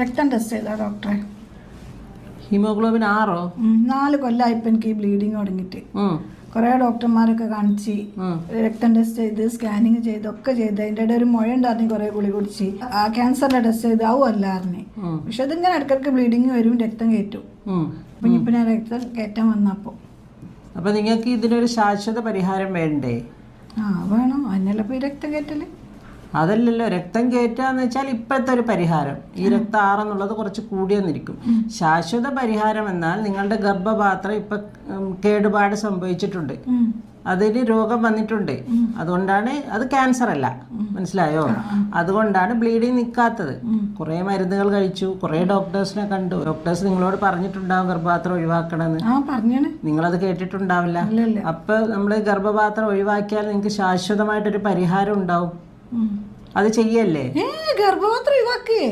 രക്തം ടെസ്റ്റ് ചെയ്താ ഡോക്ടറെ ഹീമോഗ്ലോബിൻ ആറോ? നാല് കൊല്ലമായി ഇപ്പം എനിക്ക് ഈ ബ്ലീഡിങ് തുടങ്ങിയിട്ട്. കൊറേ ഡോക്ടർമാരൊക്കെ കാണിച്ച്. രക്തം ടെസ്റ്റ് ചെയ്ത് സ്കാനിങ് ചെയ്ത് ഒക്കെ ചെയ്ത്. അതിന്റെ ഇടയിൽ ഒരു മുഴ ഉണ്ടായിരുന്നു കുറേ ഗുളി കുടിച്ച്. ആ ക്യാൻസറിന്റെ ടെസ്റ്റ് ചെയ്ത് ആവും അല്ലായിരുന്നു. പക്ഷെ അതിങ്ങനെ ഇടയ്ക്കിടയ്ക്ക് ബ്ലീഡിങ് വരും രക്തം കയറ്റും. അപ്പൊ ഇപ്പം ഞാൻ രക്തം കയറ്റാൻ വന്നപ്പോൾ അപ്പൊ നിങ്ങൾക്ക് ഇതിനൊരു ശാശ്വത പരിഹാരം വേണ്ടേ? ആ വേണം. അതിനല്ല ഈ രക്തം കയറ്റൽ? അതല്ലല്ലോ രക്തം കയറ്റാന്ന് വെച്ചാൽ ഇപ്പോഴത്തെ ഒരു പരിഹാരം. ഈ രക്തം ആറെന്നുള്ളത് കുറച്ച് കൂടിയെന്നിരിക്കും ശാശ്വത പരിഹാരം എന്നാൽ നിങ്ങളുടെ ഗർഭപാത്രം ഇപ്പൊ കേടുപാട് സംഭവിച്ചിട്ടുണ്ട്. അതിന് രോഗം വന്നിട്ടുണ്ട്. അതുകൊണ്ടാണ് അത് ക്യാൻസർ അല്ല. മനസ്സിലായോ? അതുകൊണ്ടാണ് ബ്ലീഡിങ് നിൽക്കാത്തത് കുറേ മരുന്നുകൾ കഴിച്ചു. കുറേ ഡോക്ടേഴ്സിനെ കണ്ടു. ഡോക്ടേഴ്സ് നിങ്ങളോട് പറഞ്ഞിട്ടുണ്ടാവും ഗർഭപാത്രം ഒഴിവാക്കണമെന്ന്. നിങ്ങളത് കേട്ടിട്ടുണ്ടാവില്ല. അപ്പൊ നമ്മൾ ഗർഭപാത്രം ഒഴിവാക്കിയാൽ നിങ്ങൾക്ക് ശാശ്വതമായിട്ടൊരു പരിഹാരം ഉണ്ടാവും. അത് ചെയ്യല്ലേ? ഗർഭപാത്രം ഒഴിവാക്കിയേ